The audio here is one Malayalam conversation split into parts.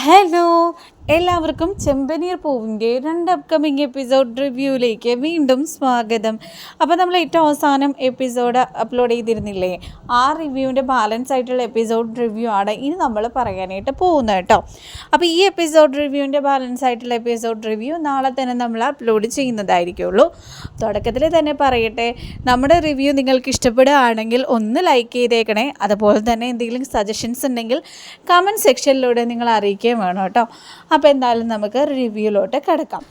hello. എല്ലാവർക്കും ചെമ്പനീർ പൂവിന്റെ രണ്ട് അപ്കമിങ് എപ്പിസോഡ് റിവ്യൂയിലേക്ക് വീണ്ടും സ്വാഗതം. അപ്പോൾ നമ്മൾ ഏറ്റവും അവസാനം എപ്പിസോഡ് അപ്ലോഡ് ചെയ്തിരുന്നില്ലേ? ആ റിവ്യൂവിന്റെ ബാലൻസ് ആയിട്ടുള്ള എപ്പിസോഡ് റിവ്യൂ ആണ് ഇനി നമ്മൾ പറയാനായിട്ട് പോകുന്നത് കേട്ടോ. അപ്പോൾ ഈ എപ്പിസോഡ് റിവ്യൂവിന്റെ ബാലൻസ് ആയിട്ടുള്ള എപ്പിസോഡ് റിവ്യൂ നാളെ തന്നെ നമ്മൾ അപ്ലോഡ് ചെയ്യുന്നതായിരിക്കുള്ളൂ. തുടക്കത്തിൽ തന്നെ പറയട്ടെ നമ്മുടെ റിവ്യൂ നിങ്ങൾക്ക് ഇഷ്ടപ്പെടുകയാണെങ്കിൽ ഒന്ന് ലൈക്ക് ചെയ്തേക്കണേ. അതുപോലെ തന്നെ എന്തെങ്കിലും സജഷൻസ് ഉണ്ടെങ്കിൽ കമന്റ് സെക്ഷനിലൂടെ നിങ്ങൾ അറിയിക്കുകയും വേണം കേട്ടോ. അപ്പോൾ എന്തായാലും നമുക്ക് റിവ്യൂലോട്ട് കിടക്കാം.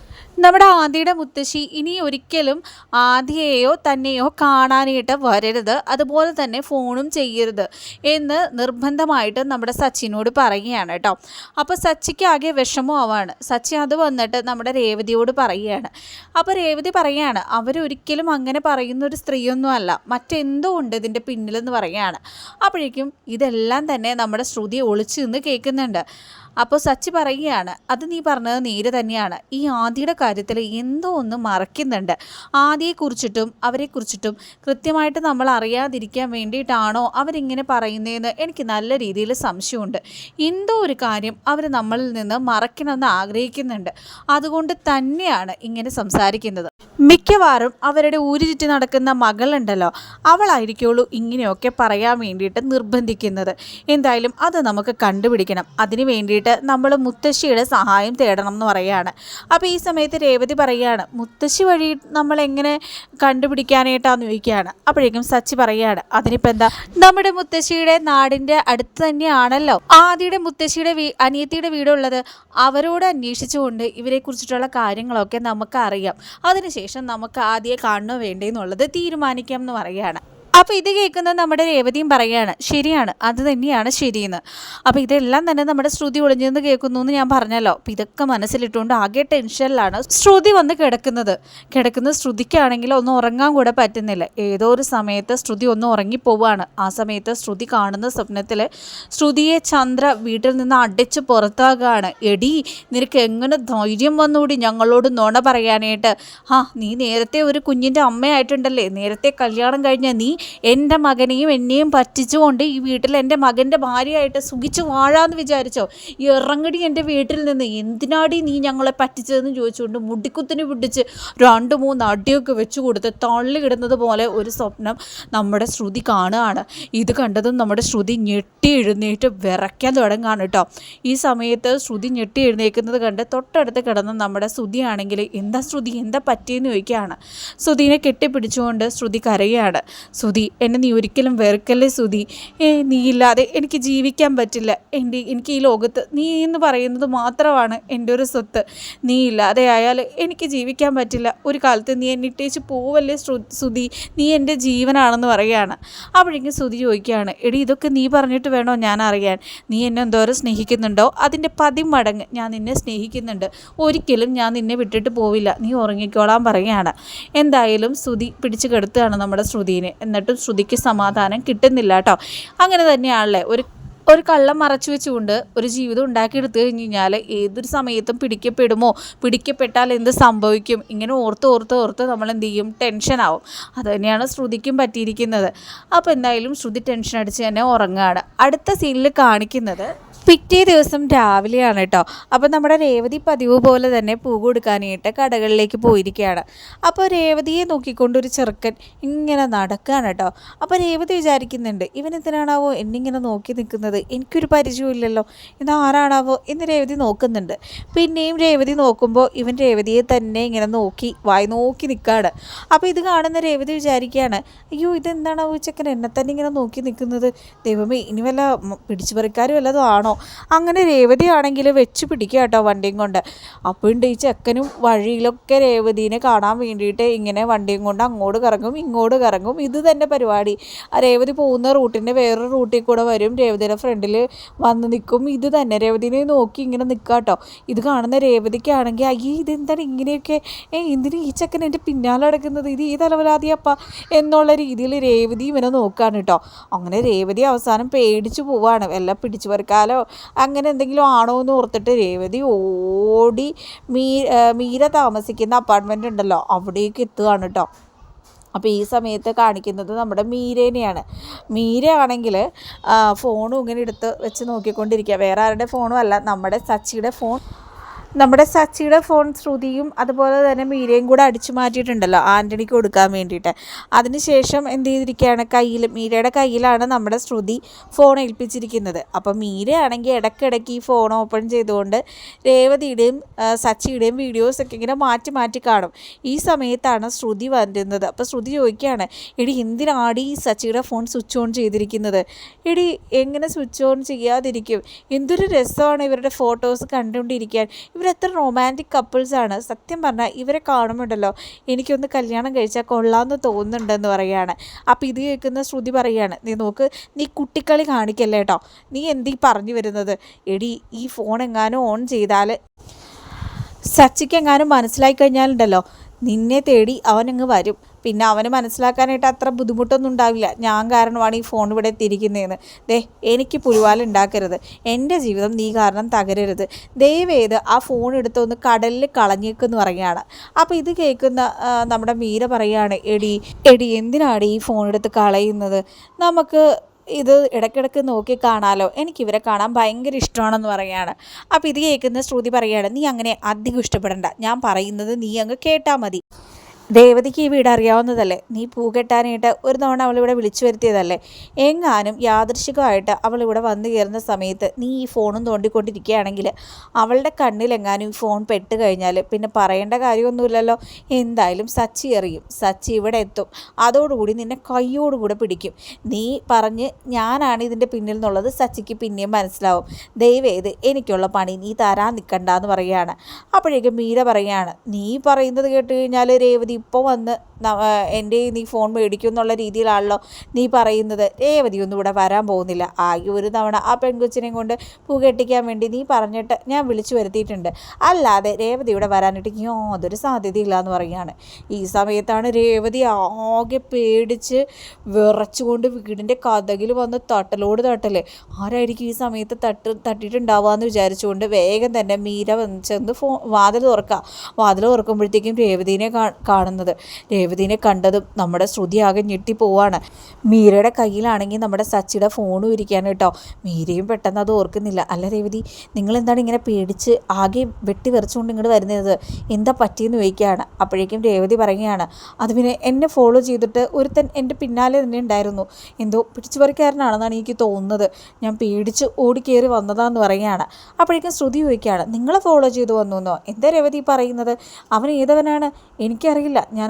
നമ്മുടെ ആദിയുടെ മുത്തശ്ശി ഇനി ഒരിക്കലും ആദിയെയോ തന്നെയോ കാണാനായിട്ട് വരരുത്. അതുപോലെ തന്നെ ഫോണും ചെയ്യരുത് എന്ന് നിർബന്ധമായിട്ട് നമ്മുടെ സച്ചിനോട് പറയുകയാണ് കേട്ടോ. അപ്പോൾ സച്ചിക്ക് ആകെ വിഷമമാവാണ് സച്ചി അത് വന്നിട്ട് നമ്മുടെ രേവതിയോട് പറയുകയാണ്. അപ്പോൾ രേവതി പറയുകയാണ് അവരൊരിക്കലും അങ്ങനെ പറയുന്ന ഒരു സ്ത്രീയൊന്നും അല്ല. മറ്റെന്തോ ഉണ്ട് ഇതിന്റെ പിന്നിലെന്ന് പറയുകയാണ്. അപ്പോഴേക്കും ഇതെല്ലാം തന്നെ നമ്മുടെ ശ്രുതി ഒളിച്ചു നിന്ന് കേൾക്കുന്നുണ്ട്. അപ്പോൾ സച്ചി പറയുകയാണ് അത് നീ പറഞ്ഞത് നേര് തന്നെയാണ്. ഈ ആദിയുടെ കാര്യത്തിൽ എന്തോ ഒന്ന് മറക്കുന്നുണ്ട് ആദിയെക്കുറിച്ചിട്ടും അവരെക്കുറിച്ചിട്ടും കൃത്യമായിട്ട് നമ്മൾ അറിയാതിരിക്കാൻ വേണ്ടിയിട്ടാണോ അവരിങ്ങനെ പറയുന്നതെന്ന് എനിക്ക് നല്ല രീതിയിൽ സംശയമുണ്ട്. എന്തോ ഒരു കാര്യം അവർ നമ്മളിൽ നിന്ന് മറക്കണമെന്ന് ആഗ്രഹിക്കുന്നുണ്ട്. അതുകൊണ്ട് തന്നെയാണ് ഇങ്ങനെ സംസാരിക്കുന്നത്. മിക്കവാറും അവരുടെ ഊരു ചുറ്റി നടക്കുന്ന മകളുണ്ടല്ലോ അവളായിരിക്കുള്ളൂ ഇങ്ങനെയൊക്കെ പറയാൻ വേണ്ടിയിട്ട് നിർബന്ധിക്കുന്നത്. എന്തായാലും അത് നമുക്ക് കണ്ടുപിടിക്കണം. അതിന് വേണ്ടിയിട്ട് നമ്മൾ മുത്തശ്ശിയുടെ സഹായം തേടണം എന്ന് പറയുകയാണ്. അപ്പോൾ ഈ സമയത്ത് രേവതി പറയുകയാണ് മുത്തശ്ശി വഴി നമ്മൾ എങ്ങനെ കണ്ടുപിടിക്കാനായിട്ടാന്ന് ചോദിക്കുകയാണ്. അപ്പോഴേക്കും സച്ചി പറയുകയാണ് അതിനിപ്പോൾ എന്താ? നമ്മുടെ മുത്തശ്ശിയുടെ നാടിന്റെ അടുത്ത് തന്നെയാണല്ലോ. ആദ്യയുടെ മുത്തശ്ശിയുടെ വീ അനിയത്തിയുടെ വീടുള്ളത്. അവരോട് അന്വേഷിച്ചുകൊണ്ട് ഇവരെ കുറിച്ചിട്ടുള്ള കാര്യങ്ങളൊക്കെ നമുക്ക് അറിയാം അതിനുശേഷം നമുക്ക് ആദ്യം കാണണോ വേണ്ടേ എന്നുള്ളത് തീരുമാനിക്കാം എന്ന് പറയുകയാണ്. അപ്പോൾ ഇത് കേൾക്കുന്ന നമ്മുടെ രേവതിയും പറയുകയാണ് ശരിയാണ് അത് തന്നെയാണ് ശരിയെന്ന്. അപ്പോൾ ഇതെല്ലാം തന്നെ നമ്മുടെ ശ്രുതി ഒളിഞ്ഞെന്ന് കേൾക്കുന്നു എന്ന് ഞാൻ പറഞ്ഞല്ലോ. അപ്പോൾ ഇതൊക്കെ മനസ്സിലിട്ടുകൊണ്ട് ആകെ ടെൻഷനിലാണ് ശ്രുതി വന്ന് കിടക്കുന്നത്. കിടക്കുന്ന ശ്രുതിക്കാണെങ്കിൽ ഒന്നും ഉറങ്ങാൻ കൂടെ പറ്റുന്നില്ല. ഏതോ ഒരു സമയത്ത് ശ്രുതി ഒന്ന് ഉറങ്ങിപ്പോവാണ്. ആ സമയത്ത് ശ്രുതി കാണുന്ന സ്വപ്നത്തിൽ ശ്രുതിയെ ചന്ദ്ര വീട്ടിൽ നിന്ന് അടിച്ച് പുറത്താകാണ്. എടി നിനക്ക് എങ്ങനെ ധൈര്യം വന്നുകൂടി ഞങ്ങളോട് നുണ പറയാനായിട്ട്? ആ നീ നേരത്തെ ഒരു കുഞ്ഞിന്റെ അമ്മയായിട്ടുണ്ടല്ലേ? നേരത്തെ കല്യാണം കഴിഞ്ഞ നീ എന്റെ മകനെയും എന്നെയും പറ്റിച്ചുകൊണ്ട് ഈ വീട്ടിൽ എന്റെ മകന്റെ ഭാര്യയായിട്ട് സുഖിച്ചു വാഴാന്ന് വിചാരിച്ചോ? ഇറങ്ങടി എന്റെ വീട്ടിൽ നിന്ന്. എന്തിനാടി നീ ഞങ്ങളെ പറ്റിച്ചതെന്ന് ചോദിച്ചുകൊണ്ട് മുടിക്കുത്തിന് പിടിച്ച് രണ്ട് മൂന്ന് അടിയൊക്കെ വെച്ച് കൊടുത്ത് തള്ളിയിടുന്നത് പോലെ ഒരു സ്വപ്നം നമ്മുടെ ശ്രുതി കാണുകയാണ്. ഇത് കണ്ടതും നമ്മുടെ ശ്രുതി ഞെട്ടി എഴുന്നേറ്റ് വിറയ്ക്കാൻ തുടങ്ങുകയാണ് കേട്ടോ. ഈ സമയത്ത് ശ്രുതി ഞെട്ടി എഴുന്നേക്കുന്നത് കണ്ട് തൊട്ടടുത്ത് കിടന്ന നമ്മുടെ ശ്രുതിയാണെങ്കിൽ എന്താ ശ്രുതി? എന്താ പറ്റിയെന്ന് ചോദിക്കുകയാണ്. ശ്രുതിനെ കെട്ടിപ്പിടിച്ചുകൊണ്ട് ശ്രുതി കരയുകയാണ്. സുധി എന്നെ നീ ഒരിക്കലും വെറുക്കല്ലേ സുധി ഏ നീയില്ലാതെ എനിക്ക് ജീവിക്കാൻ പറ്റില്ല. എന്റെ എനിക്ക് ഈ ലോകത്ത് നീ എന്ന് പറയുന്നത് മാത്രമാണ് എന്റെ ഒരു സ്വത്ത്. നീ ഇല്ലാതെ ആയാൽ എനിക്ക് ജീവിക്കാൻ പറ്റില്ല. ഒരു കാലത്ത് നീ എന്നെ ഇട്ടേച്ച് പോവല്ലേ സുധി നീ എന്റെ ജീവനാണെന്ന് പറയുകയാണ്. അപ്പോഴേക്കും സുധി ചോദിക്കുകയാണ് എടി ഇതൊക്കെ നീ പറഞ്ഞിട്ട് വേണോ ഞാൻ അറിയാൻ? നീ എന്നെ എന്തോരം സ്നേഹിക്കുന്നുണ്ടോ? അതിന്റെ പതിമടങ്ങ് ഞാൻ നിന്നെ സ്നേഹിക്കുന്നുണ്ട്. ഒരിക്കലും ഞാൻ നിന്നെ വിട്ടിട്ട് പോവില്ല. നീ ഉറങ്ങിക്കോളാൻ പറയുകയാണ്. എന്തായാലും സുധി പിടിച്ചു കെടുത്തുകയാണ് നമ്മുടെ ശ്രുതിനെ. എന്നിട്ടും ശ്രുതിക്ക് സമാധാനം കിട്ടുന്നില്ല കേട്ടോ. അങ്ങനെ തന്നെയാണല്ലേ. ഒരു ഒരു കള്ളം മറച്ചു വെച്ചുകൊണ്ട് ഒരു ജീവിതം ഉണ്ടാക്കിയെടുത്തു കഴിഞ്ഞ് കഴിഞ്ഞാൽ ഏതൊരു സമയത്തും പിടിക്കപ്പെടുമോ? പിടിക്കപ്പെട്ടാൽ എന്ത് സംഭവിക്കും? ഇങ്ങനെ ഓർത്ത് ഓർത്ത് ഓർത്ത് നമ്മൾ എന്ത് ചെയ്യും? ടെൻഷനാവും അത് തന്നെയാണ് ശ്രുതിക്കും പറ്റിയിരിക്കുന്നത്. അപ്പോൾ എന്തായാലും ശ്രുതി ടെൻഷൻ അടിച്ച് തന്നെ ഉറങ്ങുകയാണ്. അടുത്ത സീനിൽ കാണിക്കുന്നത് പിറ്റേ ദിവസം രാവിലെയാണ് കേട്ടോ അപ്പോൾ നമ്മുടെ രേവതി പതിവ് പോലെ തന്നെ പൂ കൊടുക്കാനായിട്ട് കടകളിലേക്ക് പോയിരിക്കുകയാണ് അപ്പോൾ രേവതിയെ നോക്കിക്കൊണ്ട് ഒരു ചെറുക്കൻ ഇങ്ങനെ നടക്കുകയാണ് കേട്ടോ അപ്പോൾ രേവതി വിചാരിക്കുന്നുണ്ട് ഇവൻ എന്തിനാണാവോ എന്നിങ്ങനെ നോക്കി നിൽക്കുന്നത്? എനിക്കൊരു പരിചയമില്ലല്ലോ ഇത് ആരാണാവോ? എന്ന് രേവതി നോക്കുന്നുണ്ട്. പിന്നെയും രേവതി നോക്കുമ്പോൾ ഇവൻ രേവതിയെ തന്നെ ഇങ്ങനെ നോക്കി വായി നോക്കി നിൽക്കുകയാണ് അപ്പോൾ ഇത് കാണുന്ന രേവതി വിചാരിക്കുകയാണ് അയ്യോ ഇതെന്താണാവോ ചെക്കൻ എന്നെ തന്നെ ഇങ്ങനെ നോക്കി നിൽക്കുന്നത്? ദൈവമേ ഇനി വല്ല പിടിച്ചു വല്ലതും ആണോ? അങ്ങനെ രേവതി ആണെങ്കിൽ വെച്ച് പിടിക്കുക കേട്ടോ വണ്ടിയും കൊണ്ട്. അപ്പോഴുണ്ട് ഈ ചെക്കനും വഴിയിലൊക്കെ രേവതിനെ കാണാൻ വേണ്ടിയിട്ട് ഇങ്ങനെ വണ്ടിയും കൊണ്ട് അങ്ങോട്ട് കറങ്ങും ഇങ്ങോട്ട് കറങ്ങും. ഇത് തന്നെ പരിപാടി. ആ രേവതി പോകുന്ന റൂട്ടിന്റെ വേറൊരു റൂട്ടിൽ കൂടെ വരും. രേവതിയുടെ ഫ്രണ്ടിൽ വന്ന് നിൽക്കും. ഇത് തന്നെ രേവതിനെ നോക്കി ഇങ്ങനെ നിൽക്കുക കേട്ടോ. ഇത് കാണുന്ന രേവതിക്കാണെങ്കിൽ അയ്യേ ഇതെന്താണ് ഇങ്ങനെയൊക്കെ? ഏ എന്തിന് ഈ ചെക്കൻ എന്റെ പിന്നാലെ അടക്കുന്നത് ഇത് ഈ തലവലാതിയപ്പ എന്നുള്ള രീതിയിൽ രേവതി ഇവനെ നോക്കുകയാണ് കേട്ടോ. അങ്ങനെ രേവതി അവസാനം പേടിച്ചു പോവാണ്. എല്ലാം പിടിച്ചു പറിക്കാലോ അങ്ങനെ എന്തെങ്കിലും ആണോ എന്ന് ഓർത്തിട്ട് രേവതി ഓടി മീ മീര താമസിക്കുന്ന അപ്പാർട്ട്മെന്റ് ഉണ്ടല്ലോ അവിടേക്ക് എത്തുകയാണ് കേട്ടോ. അപ്പോൾ ഈ സമയത്ത് കാണിക്കുന്നത് നമ്മുടെ മീരേനെയാണ്. മീര ആണെങ്കിൽ ഫോണും ഇങ്ങനെ എടുത്ത് വെച്ച് നോക്കിക്കൊണ്ടിരിക്കുക. വേറെ ആരുടെ ഫോണും അല്ല നമ്മുടെ സച്ചിയുടെ ഫോൺ നമ്മുടെ സച്ചിയുടെ ഫോൺ ശ്രുതിയും അതുപോലെ തന്നെ മീരയും കൂടെ അടിച്ചു മാറ്റിയിട്ടുണ്ടല്ലോ ആന്റണിക്ക് കൊടുക്കാൻ വേണ്ടിയിട്ട്. അതിനുശേഷം എന്ത് ചെയ്തിരിക്കുകയാണ്? കയ്യിൽ മീരയുടെ കയ്യിലാണ് നമ്മുടെ ശ്രുതി ഫോൺ ഏൽപ്പിച്ചിരിക്കുന്നത്. അപ്പോൾ മീരയാണെങ്കിൽ ഇടയ്ക്കിടയ്ക്ക് ഈ ഫോൺ ഓപ്പൺ ചെയ്തുകൊണ്ട് രേവതിയുടെയും സച്ചിയുടെയും വീഡിയോസൊക്കെ ഇങ്ങനെ മാറ്റി മാറ്റി കാണും. ഈ സമയത്താണ് ശ്രുതി വരുന്നത്. അപ്പോൾ ശ്രുതി ചോദിക്കുകയാണ് എടി എന്തിനാടി ഈ സച്ചിയുടെ ഫോൺ സ്വിച്ച് ഓൺ ചെയ്തിരിക്കുന്നത്? എടി എങ്ങനെ സ്വിച്ച് ഓൺ ചെയ്യാതിരിക്കും? എന്തൊരു രസമാണ് ഇവരുടെ ഫോട്ടോസ് കണ്ടുകൊണ്ടിരിക്കാൻ. ഇവരെത്ര റൊമാന്റിക് കപ്പിൾസാണ് സത്യം പറഞ്ഞാൽ ഇവരെ കാണുമ്പോണ്ടല്ലോ എനിക്കൊന്ന് കല്യാണം കഴിച്ചാൽ കൊള്ളാമെന്ന് തോന്നുന്നുണ്ടെന്ന് പറയുകയാണ് അപ്പോൾ ഇത് കേൾക്കുന്ന ശ്രുതി പറയുകയാണ് നീ നോക്ക് നീ കുട്ടിക്കളി കാണിക്കല്ലേ കേട്ടോ നീ എന്തീ പറഞ്ഞു വരുന്നത്? എടി ഈ ഫോൺ എങ്ങാനും ഓൺ ചെയ്താൽ സച്ചിക്ക് എങ്ങാനും മനസ്സിലായി കഴിഞ്ഞാലുണ്ടല്ലോ നിന്നെ തേടി അവനങ്ങ് വരും. പിന്നെ അവന് മനസ്സിലാക്കാനായിട്ട് അത്ര ബുദ്ധിമുട്ടൊന്നും ഉണ്ടാവില്ല. ഞാൻ കാരണമാണ് ഈ ഫോൺ ഇവിടെ എത്തിയിരിക്കുന്നതെന്ന്. ദേ എനിക്ക് പുലിവാലുണ്ടാക്കരുത് എന്റെ ജീവിതം നീ കാരണം തകരരുത്. ദയവേത് ആ ഫോൺ എടുത്തൊന്ന് കടലിൽ കളഞ്ഞേക്കെന്ന് പറയുകയാണ്. അപ്പോൾ ഇത് കേൾക്കുന്ന നമ്മുടെ മീര പറയുകയാണ് എടി എടി എന്തിനാണ് ഈ ഫോൺ എടുത്ത് കളയുന്നത്? നമുക്ക് ഇത് ഇടയ്ക്കിടയ്ക്ക് നോക്കി കാണാലോ. എനിക്ക് ഇവരെ കാണാൻ ഭയങ്കര ഇഷ്ടമാണെന്ന് പറയുകയാണ്. അപ്പോൾ ഇത് കേൾക്കുന്ന ശ്രുതി പറയുകയാണ് നീ അങ്ങനെ അധികം ഇഷ്ടപ്പെടണ്ട. ഞാൻ പറയുന്നത് നീ അങ്ങ് കേട്ടാൽ മതി. ദേവതിക്ക് ഈ വീട് അറിയാവുന്നതല്ലേ? നീ പൂ കെട്ടാനായിട്ട് ഒരു തവണ അവളിവിടെ വിളിച്ചു വരുത്തിയതല്ലേ? എങ്ങാനും യാദൃശികമായിട്ട് അവളിവിടെ വന്നു കയറുന്ന സമയത്ത് നീ ഈ ഫോണും തോണ്ടിക്കൊണ്ടിരിക്കുകയാണെങ്കിൽ അവളുടെ കണ്ണിലെങ്ങാനും ഈ ഫോൺ പെട്ട് കഴിഞ്ഞാൽ പിന്നെ പറയേണ്ട കാര്യമൊന്നുമില്ലല്ലോ. എന്തായാലും സച്ചി എറിയും. സച്ചി ഇവിടെ എത്തും. അതോടുകൂടി നിന്നെ കയ്യോടുകൂടെ പിടിക്കും. നീ പറഞ്ഞ് ഞാനാണ് ഇതിന്റെ പിന്നിൽ നിന്നുള്ളത് സച്ചിക്ക് പിന്നെയും മനസ്സിലാവും. ദയവേത് എനിക്കുള്ള പണി. നീ തരാൻ നിൽക്കണ്ട എന്ന് പറയുകയാണ്. അപ്പോഴേക്കും മീര പറയുകയാണ് നീ പറയുന്നത് കേട്ട് കഴിഞ്ഞാൽ രേവതി ഇപ്പോൾ വന്ന് എന്റെ നീ ഫോൺ മേടിക്കും എന്നുള്ള രീതിയിലാണല്ലോ നീ പറയുന്നത്. രേവതിയൊന്നും ഇവിടെ വരാൻ പോകുന്നില്ല. ആകെ ഒരു തവണ ആ പെൺകൊച്ചിനെയും കൊണ്ട് പൂ കെട്ടിക്കാൻ വേണ്ടി നീ പറഞ്ഞിട്ട് ഞാൻ വിളിച്ചു വരുത്തിയിട്ടുണ്ട്. അല്ലാതെ രേവതി ഇവിടെ വരാനായിട്ട് യാതൊരു സാധ്യതയില്ല എന്ന് പറയുകയാണ്. ഈ സമയത്താണ് രേവതി ആകെ പേടിച്ച് വിറച്ചുകൊണ്ട് വീടിന്റെ കഥകിൽ വന്ന് തട്ടലോട് തട്ടൽ. ആരായിരിക്കും ഈ സമയത്ത് തട്ട് തട്ടിയിട്ടുണ്ടാവുക എന്ന് വിചാരിച്ചുകൊണ്ട് വേഗം തന്നെ മീര ചെന്ന് ഫോ വാതിൽ തുറക്കുക. വാതിൽ തുറക്കുമ്പോഴത്തേക്കും രേവതിനെ കാണുന്നത്. രേവതിനെ കണ്ടതും നമ്മുടെ ശ്രുതി ആകെ ഞെട്ടിപ്പോവാണ്. മീരയുടെ കയ്യിലാണെങ്കിൽ നമ്മുടെ സച്ചിയുടെ ഫോണും ഇരിക്കാൻ കേട്ടോ. മീരയും പെട്ടെന്ന് അത് ഓർക്കുന്നില്ല. അല്ല രേവതി നിങ്ങൾ എന്താണ് ഇങ്ങനെ പേടിച്ച് ആകെ വെട്ടി വെറിച്ചുകൊണ്ട് ഇങ്ങോട്ട് വരുന്നത്? എന്താ പറ്റിയെന്ന് ചോദിക്കുകയാണ്. അപ്പോഴേക്കും രേവതി പറയുകയാണ് അത് പിന്നെ എന്നെ ഫോളോ ചെയ്തിട്ട് ഒരുത്തൻ എന്റെ പിന്നാലെ തന്നെ ഉണ്ടായിരുന്നു. എന്തോ പിടിച്ചുപറിക്കാരനാണെന്നാണ് എനിക്ക് തോന്നുന്നത്. ഞാൻ പേടിച്ച് ഓടിക്കേറി വന്നതാന്ന് പറയുകയാണ്. അപ്പോഴേക്കും ശ്രുതി ചോദിക്കുകയാണ് നിങ്ങളെ ഫോളോ ചെയ്ത് വന്നു എന്താ രേവതി പറയുന്നത്? അവൻ ഏതവനാണ്? എനിക്കറിയില്ല. ഞാൻ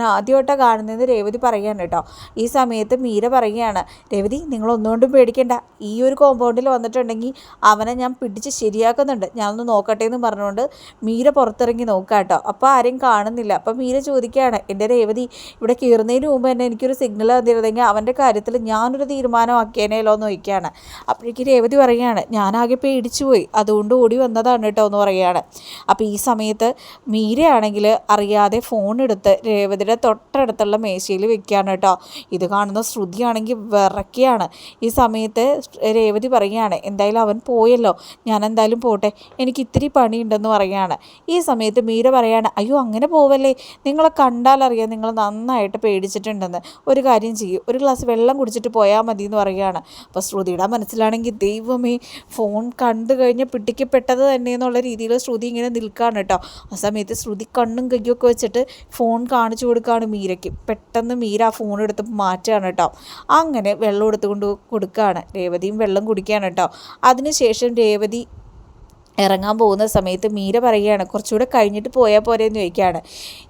ആദ്യമായിട്ടാണ് കാണുന്നതെന്ന് രേവതി പറയുകയാണ് കേട്ടോ. ഈ സമയത്ത് മീര പറയുകയാണ് രേവതി നിങ്ങളൊന്നുകൊണ്ടും പേടിക്കേണ്ട. ഈ ഒരു കോമ്പൗണ്ടിൽ വന്നിട്ടുണ്ടെങ്കിൽ അവനെ ഞാൻ പിടിച്ച് ശരിയാക്കുന്നുണ്ട്. ഞാനൊന്ന് നോക്കട്ടെ എന്ന് പറഞ്ഞുകൊണ്ട് മീര പുറത്തിറങ്ങി നോക്കാം കേട്ടോ. അപ്പോൾ ആരെയും കാണുന്നില്ല. അപ്പോൾ മീര ചോദിക്കുകയാണ് എന്റെ രേവതി ഇവിടെ കയറുന്നതിന് മുമ്പ് തന്നെ എനിക്കൊരു സിഗ്നൽ തന്നിരുന്നെങ്കിൽ അവന്റെ കാര്യത്തിൽ ഞാനൊരു തീരുമാനമാക്കിയേനേലോ എന്ന് ചോദിക്കുകയാണ്. അപ്പോഴേക്ക് രേവതി പറയുകയാണ് ഞാനാകെ പേടിച്ചു പോയി. അതുകൊണ്ട് ഓടി വന്നതാണ് കേട്ടോ എന്ന് പറയുകയാണ്. അപ്പോൾ ഈ സമയത്ത് മീരയാണെങ്കിൽ അറിയാതെ ഫോൺ എടുത്ത് രേവതിയുടെ തൊട്ടടുത്തുള്ള മേശയിൽ വെക്കുകയാണ് കേട്ടോ. ഇത് കാണുന്ന ശ്രുതിയാണെങ്കിൽ വിറക്കുകയാണ് ഈ സമയത്ത് രേവതി പറയുകയാണ് എന്തായാലും അവൻ പോയല്ലോ. ഞാൻ എന്തായാലും പോട്ടെ. എനിക്ക് ഇത്തിരി പണിയുണ്ടെന്ന് പറയുകയാണ്. ഈ സമയത്ത് മീര പറയാണ് അയ്യോ അങ്ങനെ പോവല്ലേ? നിങ്ങളെ കണ്ടാലറിയാം നിങ്ങൾ നന്നായിട്ട് പേടിച്ചിട്ടുണ്ടെന്ന്. ഒരു കാര്യം ചെയ്യും. ഒരു ഗ്ലാസ് വെള്ളം കുടിച്ചിട്ട് പോയാൽ മതി എന്ന് പറയുകയാണ്. അപ്പോൾ ശ്രുതിയുടെ മനസ്സിലാണെങ്കിൽ ദൈവമേ ഫോൺ കണ്ടു കഴിഞ്ഞ് പിടിക്കപ്പെട്ടത് തന്നെ എന്നുള്ള രീതിയിൽ ശ്രുതി ഇങ്ങനെ നിൽക്കുകയാണ് കേട്ടോ. ആ സമയത്ത് ശ്രുതി കണ്ണും കയ്യൊക്കെ വെച്ചിട്ട് ഫോൺ കാണിച്ചു കൊടുക്കുകയാണ് മീരയ്ക്ക്. പെട്ടെന്ന് മീര ആ ഫോൺ എടുത്ത് മാറ്റുകയാണ് കേട്ടോ. അങ്ങനെ വെള്ളം എടുത്തുകൊണ്ട് കൊടുക്കുകയാണ്. രേവതിയും വെള്ളം കുടിക്കുകയാണ് കേട്ടോ. അതിനുശേഷം രേവതി ഇറങ്ങാൻ പോകുന്ന സമയത്ത് മീര പറയുകയാണ് കുറച്ചുകൂടെ കഴിഞ്ഞിട്ട് പോയാൽ പോരെ എന്ന് ചോദിക്കുകയാണ്.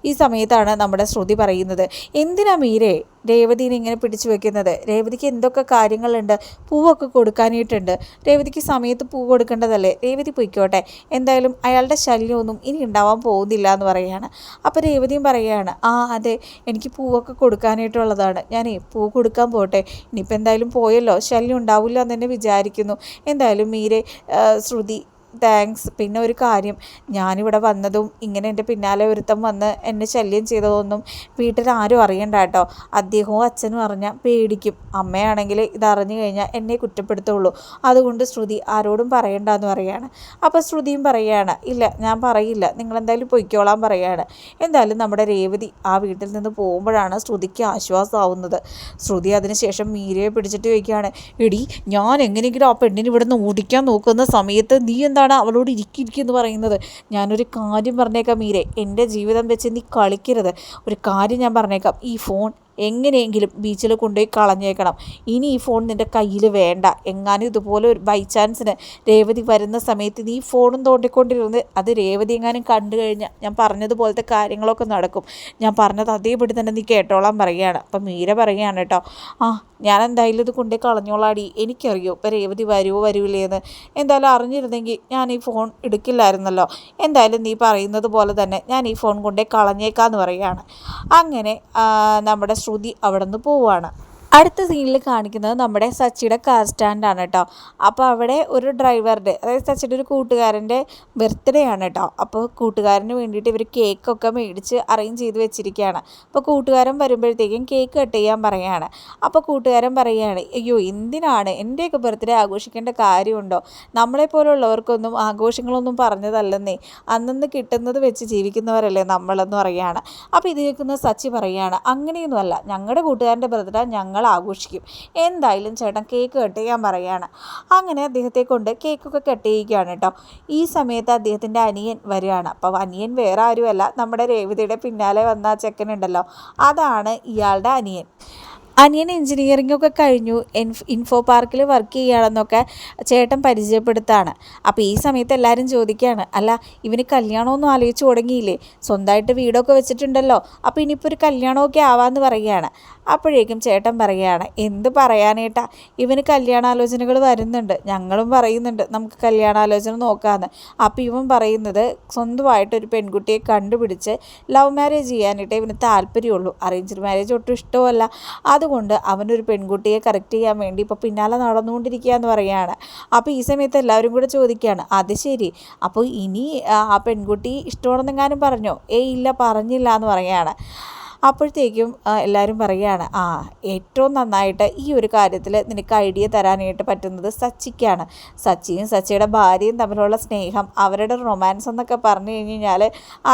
ഈ സമയത്താണ് നമ്മുടെ ശ്രുതി പറയുന്നത് എന്തിനാ മീരെ രേവതിനെ ഇങ്ങനെ പിടിച്ചു വെക്കുന്നത്? രേവതിക്ക് എന്തൊക്കെ കാര്യങ്ങളുണ്ട്? പൂവൊക്കെ കൊടുക്കാനായിട്ടുണ്ട്. രേവതിക്ക് സമയത്ത് പൂ കൊടുക്കേണ്ടതല്ലേ? രേവതി പൊയ്ക്കോട്ടെ. എന്തായാലും അയാളുടെ ശല്യമൊന്നും ഇനി ഉണ്ടാവാൻ പോകുന്നില്ല എന്ന് പറയുകയാണ്. അപ്പോൾ രേവതിയും പറയുകയാണ് ആ അതെ എനിക്ക് പൂവൊക്കെ കൊടുക്കാനായിട്ടുള്ളതാണ്. ഞാൻ പൂ കൊടുക്കാൻ പോട്ടെ. ഇനിയിപ്പോൾ എന്തായാലും പോയല്ലോ. ശല്യം ഉണ്ടാവില്ല എന്ന് തന്നെ വിചാരിക്കുന്നു. എന്തായാലും മീരെ ശ്രുതി താങ്ക്സ് പിന്നെ ഒരു കാര്യം ഞാനിവിടെ വന്നതും ഇങ്ങനെ എന്റെ പിന്നാലെ ഒരുത്തം വന്ന് എന്നെ ശല്യം ചെയ്തതൊന്നും വീട്ടിൽ ആരും അറിയണ്ട കേട്ടോ. അദ്ദേഹവും അച്ഛനും അറിഞ്ഞാൽ പേടിക്കും. അമ്മയാണെങ്കിൽ ഇതറിഞ്ഞു കഴിഞ്ഞാൽ എന്നെ കുറ്റപ്പെടുത്തുള്ളൂ. അതുകൊണ്ട് ശ്രുതി ആരോടും പറയണ്ടെന്ന് പറയാണ്. അപ്പോൾ ശ്രുതിയും പറയുകയാണ് ഇല്ല ഞാൻ പറയില്ല. നിങ്ങളെന്തായാലും പൊയ്ക്കോളാൻ പറയുകയാണ് എന്തായാലും നമ്മുടെ രേവതി ആ വീട്ടിൽ നിന്ന് പോകുമ്പോഴാണ് ശ്രുതിക്ക് ആശ്വാസമാവുന്നത്. ശ്രുതി അതിനുശേഷം മീരയെ പിടിച്ചിട്ട് ചോദിക്കുകയാണ് എടി ഞാൻ എങ്ങനെയെങ്കിലും ആ പെണ്ണിന് ഇവിടെ നിന്ന് ഓടിക്കാൻ നോക്കുന്ന സമയത്ത് നീ എന്താണ് അവളോട് ഇരിക്കിരിക്കുന്നു പറയുന്നത്? ഞാനൊരു കാര്യം പറഞ്ഞേക്കാം മീരെ. എന്റെ ജീവിതം വെച്ച് നീ കളിക്കരുത്. ഒരു കാര്യം ഞാൻ പറഞ്ഞേക്കാം. ഈ ഫോൺ എങ്ങനെയെങ്കിലും ബീച്ചിൽ കൊണ്ടുപോയി കളഞ്ഞേക്കണം. ഇനി ഈ ഫോൺ നിന്റെ കയ്യിൽ വേണ്ട. എങ്ങാനും ഇതുപോലെ ഒരു ബൈ ചാൻസിന് രേവതി വരുന്ന സമയത്ത് നീ ഫോണും തോണ്ടിക്കൊണ്ടിരുന്ന് അത് രേവതി എങ്ങാനും കണ്ടു കഴിഞ്ഞാൽ ഞാൻ പറഞ്ഞതുപോലത്തെ കാര്യങ്ങളൊക്കെ നടക്കും. ഞാൻ പറഞ്ഞത് അതേപടി തന്നെ നീ കേട്ടോളാൻ പറയുകയാണ്. അപ്പം മീര പറയുകയാണ് കേട്ടോ ആ ഞാൻ എന്തായാലും ഇത് കൊണ്ടുപോയി കളഞ്ഞോളാടി. എനിക്കറിയോ ഇപ്പം രേവതി വരുമോ വരൂലേ എന്ന് എന്തായാലും അറിഞ്ഞിരുന്നെങ്കിൽ ഞാൻ ഈ ഫോൺ എടുക്കില്ലായിരുന്നല്ലോ. എന്തായാലും നീ പറയുന്നത് പോലെ തന്നെ ഞാൻ ഈ ഫോൺ കൊണ്ടുപോയി കളഞ്ഞേക്കാന്ന് പറയുകയാണ്. അങ്ങനെ നമ്മുടെ ശ്രുതി അവിടെ നിന്ന് പോവുകയാണ് അടുത്ത സീനിൽ കാണിക്കുന്നത് നമ്മുടെ സച്ചിയുടെ കാർ സ്റ്റാൻഡാണ് കേട്ടോ അപ്പോൾ അവിടെ ഒരു ഡ്രൈവറുടെ അതായത് സച്ചിയുടെ ഒരു കൂട്ടുകാരന്റെ ബർത്ത്ഡേ ആണ് കേട്ടോ അപ്പോൾ കൂട്ടുകാരന് വേണ്ടിയിട്ട് ഇവർ കേക്കൊക്കെ മേടിച്ച് അറേഞ്ച് ചെയ്ത് വെച്ചിരിക്കുകയാണ്. അപ്പോൾ കൂട്ടുകാരൻ വരുമ്പോഴത്തേക്കും കേക്ക് കട്ട് ചെയ്യാൻ പറയുകയാണ്. അപ്പോൾ കൂട്ടുകാരൻ പറയുകയാണ് അയ്യോ എന്തിനാണ്? എന്റെയൊക്കെ ബർത്ത്ഡേ ആഘോഷിക്കേണ്ട കാര്യമുണ്ടോ? നമ്മളെപ്പോലുള്ളവർക്കൊന്നും ആഘോഷങ്ങളൊന്നും പറഞ്ഞതല്ലെന്നേ. അന്നന്ന് കിട്ടുന്നത് വെച്ച് ജീവിക്കുന്നവരല്ലേ നമ്മളെന്ന് പറയുകയാണ്. അപ്പോൾ ഇത് കേൾക്കുന്ന സച്ചി പറയുകയാണ് അങ്ങനെയൊന്നുമല്ല. ഞങ്ങളുടെ കൂട്ടുകാരന്റെ ബർത്ത്ഡേ ഞങ്ങൾ ആഘോഷിക്കും. എന്തായാലും ചേട്ടൻ കേക്ക് കട്ട് ചെയ്യാൻ പറയുകയാണ് അങ്ങനെ അദ്ദേഹത്തെ കൊണ്ട് കേക്കൊക്കെ കട്ട് ചെയ്യുകയാണ് കേട്ടോ. ഈ സമയത്ത് അദ്ദേഹത്തിന്റെ അനിയൻ വരികയാണ്. അപ്പോൾ അനിയൻ വേറെ ആരുമല്ല. നമ്മുടെ രേവതിയുടെ പിന്നാലെ വന്ന ചെക്കനുണ്ടല്ലോ അതാണ് ഇയാളുടെ അനിയൻ. അനിയൻ എൻജിനീയറിംഗ് ഒക്കെ കഴിഞ്ഞു. ഇൻഫോ പാർക്കിൽ വർക്ക് ചെയ്യുകയാണെന്നൊക്കെ ചേട്ടൻ പരിചയപ്പെടുത്താണ്. അപ്പോൾ ഈ സമയത്ത് എല്ലാവരും ചോദിക്കുകയാണ് അല്ല ഇവന് കല്യാണമൊന്നും ആലോചിച്ച് തുടങ്ങിയില്ലേ? സ്വന്തമായിട്ട് വീടൊക്കെ വെച്ചിട്ടുണ്ടല്ലോ. അപ്പോൾ ഇനിയിപ്പോൾ ഒരു കല്യാണമൊക്കെ ആവാമെന്ന് പറയുകയാണ്. അപ്പോഴേക്കും ചേട്ടൻ പറയുകയാണ് എന്ത് പറയാനേട്ടാ? ഇവന് കല്യാണാലോചനകൾ വരുന്നുണ്ട്. ഞങ്ങളും പറയുന്നുണ്ട് നമുക്ക് കല്യാണാലോചന നോക്കാമെന്ന് അപ്പോൾ ഇവൻ പറയുന്നത് സ്വന്തമായിട്ടൊരു പെൺകുട്ടിയെ കണ്ടുപിടിച്ച് ലവ് മാരേജ് ചെയ്യാനായിട്ട് ഇവന് താല്പര്യമുള്ളൂ. അറേഞ്ച്ഡ് മാരേജ് ഒട്ടും ഇഷ്ടമല്ല. അതുകൊണ്ട് അവനൊരു പെൺകുട്ടിയെ കറക്റ്റ് ചെയ്യാൻ വേണ്ടി ഇപ്പോൾ പിന്നാലെ നടന്നുകൊണ്ടിരിക്കുക എന്ന് പറയുകയാണ്. അപ്പോൾ ഈ സമയത്ത് എല്ലാവരും കൂടെ ചോദിക്കുകയാണ് അത് ശരി. അപ്പോൾ ഇനി ആ പെൺകുട്ടി ഇഷ്ടമാണെന്നെങ്ങാനും പറഞ്ഞോ? ഏയ് ഇല്ല പറഞ്ഞില്ല എന്ന് പറയുകയാണ്. അപ്പോഴത്തേക്കും എല്ലാവരും പറയുകയാണ് ആ ഏറ്റവും നന്നായിട്ട് ഈ ഒരു കാര്യത്തിൽ നിനക്ക് ഐഡിയ തരാനായിട്ട് പറ്റുന്നത് സച്ചിക്കാണ്. സച്ചിയും സച്ചിയുടെ ഭാര്യയും തമ്മിലുള്ള സ്നേഹം അവരുടെ റൊമാൻസ് എന്നൊക്കെ പറഞ്ഞു കഴിഞ്ഞ് കഴിഞ്ഞാൽ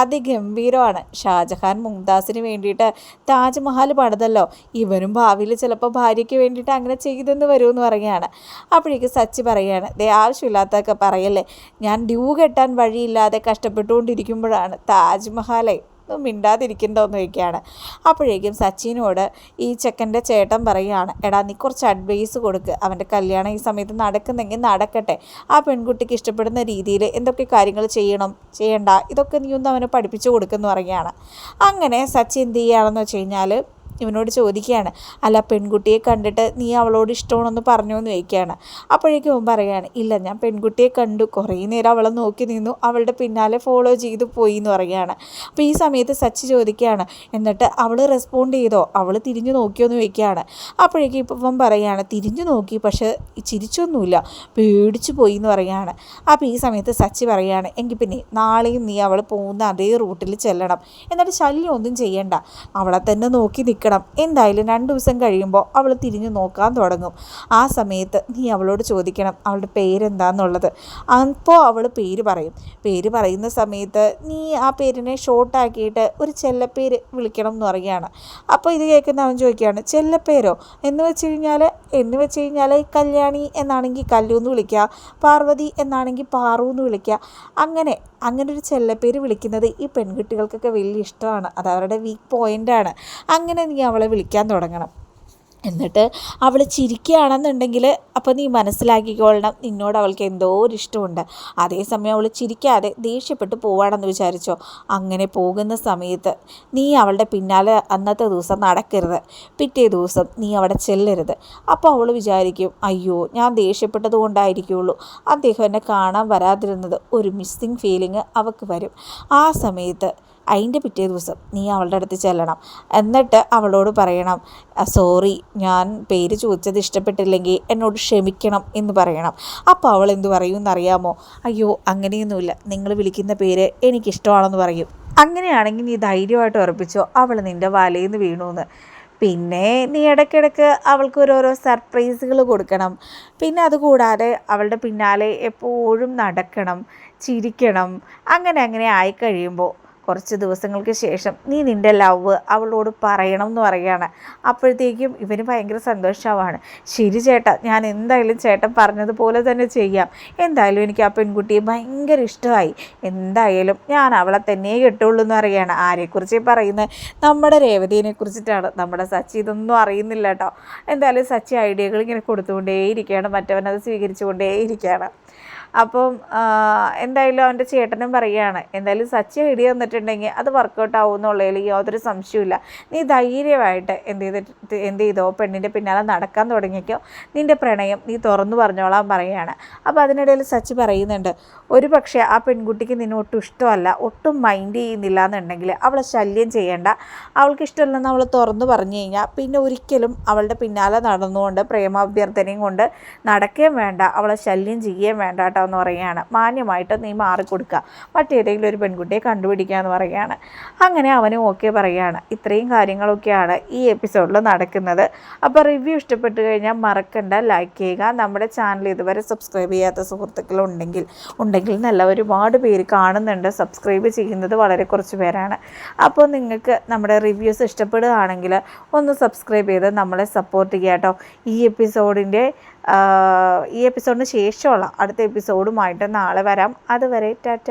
അതിഗംഭീരമാണ്. ഷാജഹാൻ മുംതാസിന് വേണ്ടിയിട്ട് താജ്മഹൽ പണിതല്ലോ. ഇവരും ഭാവിയിൽ ചിലപ്പോൾ ഭാര്യയ്ക്ക് വേണ്ടിയിട്ട് അങ്ങനെ ചെയ്തെന്ന് വരുമെന്ന് പറയുകയാണ്. അപ്പോഴേക്ക് സച്ചി പറയുകയാണ് ദേ ആവശ്യമില്ലാത്തതൊക്കെ പറയല്ലേ? ഞാൻ ഡ്യൂ കെട്ടാൻ വഴിയില്ലാതെ കഷ്ടപ്പെട്ടുകൊണ്ടിരിക്കുമ്പോഴാണ് താജ്മഹലെ മിണ്ടാതിരിക്കുന്നതെന്ന് ചോദിക്കുകയാണ്. അപ്പോഴേക്കും സച്ചിനോട് ഈ ചെക്കന്റെ ചേട്ടൻ പറയുകയാണ് എടാ നീ കുറച്ച് അഡ്വൈസ് കൊടുക്ക്. അവന്റെ കല്യാണം ഈ സമയത്ത് നടക്കുന്നെങ്കിൽ നടക്കട്ടെ. ആ പെൺകുട്ടിക്ക് ഇഷ്ടപ്പെടുന്ന രീതിയിൽ എന്തൊക്കെ കാര്യങ്ങൾ ചെയ്യണം? ചെയ്യണ്ട. ഇതൊക്കെ നീ ഒന്ന് അവനെ പഠിപ്പിച്ചു കൊടുക്കുമെന്ന് പറയുകയാണ്. അങ്ങനെ സച്ചിൻ എന്ത് ചെയ്യുകയാണെന്ന് വെച്ച് കഴിഞ്ഞാൽ ഇവനോട് ചോദിക്കുകയാണ് അല്ല പെൺകുട്ടിയെ കണ്ടിട്ട് നീ അവളോട് ഇഷ്ടമാണെന്ന് പറഞ്ഞു എന്ന് ചോദിക്കുകയാണ്. അപ്പോഴേക്കും അവൻ പറയുകയാണ് ഇല്ല ഞാൻ പെൺകുട്ടിയെ കണ്ടു. കുറേ നേരം അവളെ നോക്കി നിന്നു. അവളുടെ പിന്നാലെ ഫോളോ ചെയ്ത് പോയി എന്ന് പറയുകയാണ്. അപ്പോൾ ഈ സമയത്ത് സച്ചി ചോദിക്കുകയാണ് എന്നിട്ട് അവൾ റെസ്പോണ്ട് ചെയ്തോ? അവൾ തിരിഞ്ഞു നോക്കിയോ? എന്ന് ചോദിക്കുകയാണ്. അപ്പോഴേക്കും ഇപ്പം അവൻ പറയുകയാണ് തിരിഞ്ഞു നോക്കി പക്ഷേ ചിരിച്ചൊന്നുമില്ല. പേടിച്ചു പോയി എന്ന് പറയുകയാണ്. അപ്പോൾ ഈ സമയത്ത് സച്ചി പറയുകയാണ് എങ്കിൽ പിന്നെ നാളെയും നീ അവൾ പോകുന്ന അതേ റൂട്ടിൽ ചെല്ലണം. എന്നിട്ട് ശല്യം ഒന്നും ചെയ്യണ്ട. അവളെ തന്നെ നോക്കി നിൽക്കണം നിൽക്കണം എന്തായാലും രണ്ട് ദിവസം കഴിയുമ്പോൾ അവൾ തിരിഞ്ഞു നോക്കാൻ തുടങ്ങും. ആ സമയത്ത് നീ അവളോട് ചോദിക്കണം അവളുടെ പേരെന്താന്നുള്ളത്? അപ്പോൾ അവൾ പേര് പറയും. പേര് പറയുന്ന സമയത്ത് നീ ആ പേരിനെ ഷോർട്ടാക്കിയിട്ട് ഒരു ചെല്ലപ്പേര് വിളിക്കണം എന്ന് പറയുകയാണ്. അപ്പോൾ ഇത് കേൾക്കുന്ന അവൻ ചോദിക്കുകയാണ് ചെല്ലപ്പേരോ? എന്ന് വെച്ച് കഴിഞ്ഞാൽ എന്ന് വെച്ച് കഴിഞ്ഞാൽ കല്യാണി എന്നാണെങ്കിൽ കല്ലു എന്ന് വിളിക്കുക പാർവതി എന്നാണെങ്കിൽ പാറു എന്ന് വിളിക്കുക. അങ്ങനെ അങ്ങനെ ഒരു ചെല്ലപ്പേര് വിളിക്കുന്നത് ഈ പെൺകുട്ടികൾക്കൊക്കെ വലിയ ഇഷ്ടമാണ്. അത് അവരുടെ വീക്ക് പോയിന്റാണ് അങ്ങനെ അവളെ വിളിക്കാൻ തുടങ്ങണം. എന്നിട്ട് അവൾ ചിരിക്കുകയാണെന്നുണ്ടെങ്കിൽ അപ്പോൾ നീ മനസ്സിലാക്കിക്കൊള്ളണം നിന്നോട് അവൾക്ക് എന്തോ ഒരു ഇഷ്ടമുണ്ട്. അതേസമയം അവൾ ചിരിക്കാതെ ദേഷ്യപ്പെട്ട് പോവാണെന്ന് വിചാരിച്ചോ? അങ്ങനെ പോകുന്ന സമയത്ത് നീ അവളുടെ പിന്നാലെ അന്നത്തെ ദിവസം നടക്കരുത്. പിറ്റേ ദിവസം നീ അവിടെ ചെല്ലരുത്. അപ്പോൾ അവൾ വിചാരിക്കും അയ്യോ ഞാൻ ദേഷ്യപ്പെട്ടത് കൊണ്ടായിരിക്കുള്ളൂ. അദ്ദേഹം എന്നെ കാണാൻ വരാതിരുന്നത് ഒരു മിസ്സിങ് ഫീലിംഗ് അവൾക്ക് വരും. ആ സമയത്ത് അതിന്റെ പിറ്റേ ദിവസം നീ അവളുടെ അടുത്ത് ചെല്ലണം. എന്നിട്ട് അവളോട് പറയണം സോറി ഞാൻ പേര് ചോദിച്ചത് ഇഷ്ടപ്പെട്ടില്ലെങ്കിൽ എന്നോട് ക്ഷമിക്കണം എന്ന് പറയണം. അപ്പോൾ അവൾ എന്ത് പറയും എന്നറിയാമോ? അയ്യോ അങ്ങനെയൊന്നുമില്ല. നിങ്ങൾ വിളിക്കുന്ന പേര് എനിക്കിഷ്ടമാണെന്ന് പറയും. അങ്ങനെയാണെങ്കിൽ നീ ധൈര്യമായിട്ട് ഉറപ്പിച്ചോ അവൾ നിന്റെ വലയിൽ നിന്ന് വീണു എന്ന് പിന്നെ നീ ഇടയ്ക്കിടയ്ക്ക് അവൾക്ക് ഓരോരോ സർപ്രൈസുകൾ കൊടുക്കണം. പിന്നെ അതുകൂടാതെ അവളുടെ പിന്നാലെ എപ്പോഴും നടക്കണം ചിരിക്കണം. അങ്ങനെ അങ്ങനെ ആയി കഴിയുമ്പോൾ കുറച്ച് ദിവസങ്ങൾക്ക് ശേഷം നീ നിന്റെ ലവ് അവളോട് പറയണം എന്ന് പറയുകയാണ്. അപ്പോഴത്തേക്കും ഇവന് ഭയങ്കര സന്തോഷമാവാണ് ശരി ചേട്ടാ ഞാൻ എന്തായാലും ചേട്ടൻ പറഞ്ഞതുപോലെ തന്നെ ചെയ്യാം. എന്തായാലും എനിക്ക് ആ പെൺകുട്ടിയെ ഭയങ്കര ഇഷ്ടമായി. എന്തായാലും ഞാൻ അവളെ തന്നെ കിട്ടുള്ളൂ എന്ന് അറിയാണ് ആരെക്കുറിച്ച് പറയുന്നത്? നമ്മുടെ രേവതിനെ കുറിച്ചിട്ടാണ്. നമ്മുടെ സച്ചി ഇതൊന്നും അറിയുന്നില്ല കേട്ടോ. എന്തായാലും സച്ചി ഐഡിയകൾ ഇങ്ങനെ കൊടുത്തുകൊണ്ടേയിരിക്കുകയാണ്. മറ്റവനത് സ്വീകരിച്ചുകൊണ്ടേയിരിക്കുകയാണ്. അപ്പം എന്തായാലും അവന്റെ ചേട്ടനും പറയുകയാണ് എന്തായാലും സച്ചി ഐഡിയ തന്നിട്ടുണ്ടെങ്കിൽ അത് വർക്കൗട്ട് ആവും എന്നുള്ളതിൽ യാതൊരു സംശയമില്ല നീ ധൈര്യമായിട്ട് എന്ത് ചെയ്തിട്ട് എന്ത് ചെയ്തോ പെണ്ണിന്റെ പിന്നാലെ നടക്കാൻ തുടങ്ങിക്കോ. നിന്റെ പ്രണയം നീ തുറന്നു പറഞ്ഞോളാൻ പറയുകയാണ്. അപ്പോൾ അതിനിടയിൽ സച്ചി പറയുന്നുണ്ട് ഒരു പക്ഷേ ആ പെൺകുട്ടിക്ക് നിന്നെ ഒട്ടും ഇഷ്ടമല്ല ഒട്ടും മൈൻഡ് ചെയ്യുന്നില്ല എന്നുണ്ടെങ്കിൽ അവളെ ശല്യം ചെയ്യേണ്ട. അവൾക്ക് ഇഷ്ടമല്ലെന്ന് അവൾ തുറന്നു പറഞ്ഞു കഴിഞ്ഞാൽ പിന്നെ ഒരിക്കലും അവളുടെ പിന്നാലെ നടന്നുകൊണ്ട് പ്രേമാഭ്യർത്ഥനയും കൊണ്ട് നടക്കുകയും വേണ്ട അവളെ ശല്യം ചെയ്യുകയും വേണ്ട കേട്ടോ. എന്ന് പറയുകയാണ്. മാന്യമായിട്ട് നീ മാറി മാറിക്കൊടുക്കുക മറ്റേതെങ്കിലും ഒരു പെൺകുട്ടിയെ കണ്ടുപിടിക്കുക എന്ന് പറയുകയാണ്. അങ്ങനെ അവനും ഓക്കെ പറയുകയാണ്. ഇത്രയും കാര്യങ്ങളൊക്കെയാണ് ഈ എപ്പിസോഡിൽ നടക്കുന്നത്. അപ്പോൾ റിവ്യൂ ഇഷ്ടപ്പെട്ടു കഴിഞ്ഞാൽ മറക്കണ്ട. ലൈക്ക് ചെയ്യുക. നമ്മുടെ ചാനൽ ഇതുവരെ സബ്സ്ക്രൈബ് ചെയ്യാത്ത സുഹൃത്തുക്കൾ ഉണ്ടെങ്കിൽ ഉണ്ടെങ്കിൽ നല്ല ഒരുപാട് പേര് കാണുന്നുണ്ട്. സബ്സ്ക്രൈബ് ചെയ്യുന്നത് വളരെ കുറച്ച് പേരാണ്. അപ്പോൾ നിങ്ങൾക്ക് നമ്മുടെ റിവ്യൂസ് ഇഷ്ടപ്പെടുകയാണെങ്കിൽ ഒന്ന് സബ്സ്ക്രൈബ് ചെയ്ത് നമ്മളെ സപ്പോർട്ട് ചെയ്യാം കേട്ടോ. ഈ എപ്പിസോഡിന്റെ ഈ എപ്പിസോഡിന് ശേഷമുള്ള അടുത്ത എപ്പിസോഡുമായിട്ട് നാളെ വരാം. അതുവരെ ടാറ്റ.